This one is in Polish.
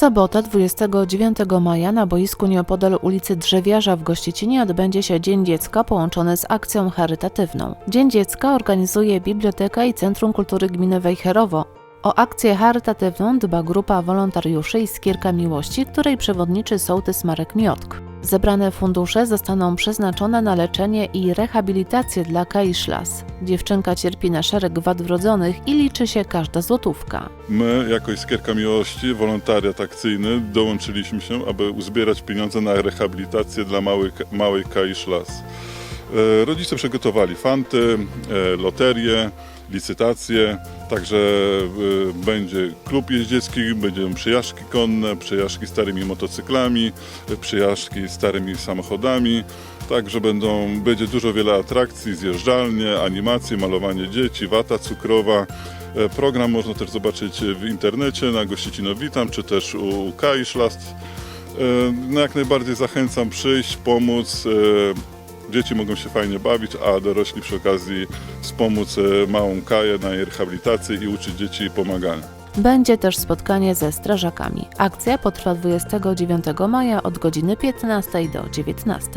sobotę 29 maja na boisku nieopodal ulicy Drzewiarza w Gościecinie odbędzie się Dzień Dziecka połączony z akcją charytatywną. Dzień Dziecka organizuje Biblioteka i Centrum Kultury Gminy Wejherowo. O akcję charytatywną dba grupa wolontariuszy i Skierka Miłości, której przewodniczy sołtys Marek Miotk. Zebrane fundusze zostaną przeznaczone na leczenie i rehabilitację dla Kai Szlas. Dziewczynka cierpi na szereg wad wrodzonych i liczy się każda złotówka. My, jako Iskierka Miłości, wolontariat akcyjny, dołączyliśmy się, aby uzbierać pieniądze na rehabilitację dla małej, małej Kai Szlas. E, Rodzice przygotowali fanty, e, loterie, licytacje, także e, będzie klub jeździecki, będą przejażdżki konne, przejażdżki starymi motocyklami, e, przejażdżki starymi samochodami. Także będą, będzie dużo wiele atrakcji, zjeżdżalnie, animacje, malowanie dzieci, wata cukrowa. E, Program można też zobaczyć w internecie na Gościcino Witam, czy też u Kai Szlast. E, No jak najbardziej zachęcam przyjść, pomóc. Dzieci mogą się fajnie bawić, a dorośli przy okazji wspomóc e, małą Kaję na jej rehabilitację i uczyć dzieci pomagania. Będzie też spotkanie ze strażakami. Akcja potrwa 29 maja od godziny 15 do 19.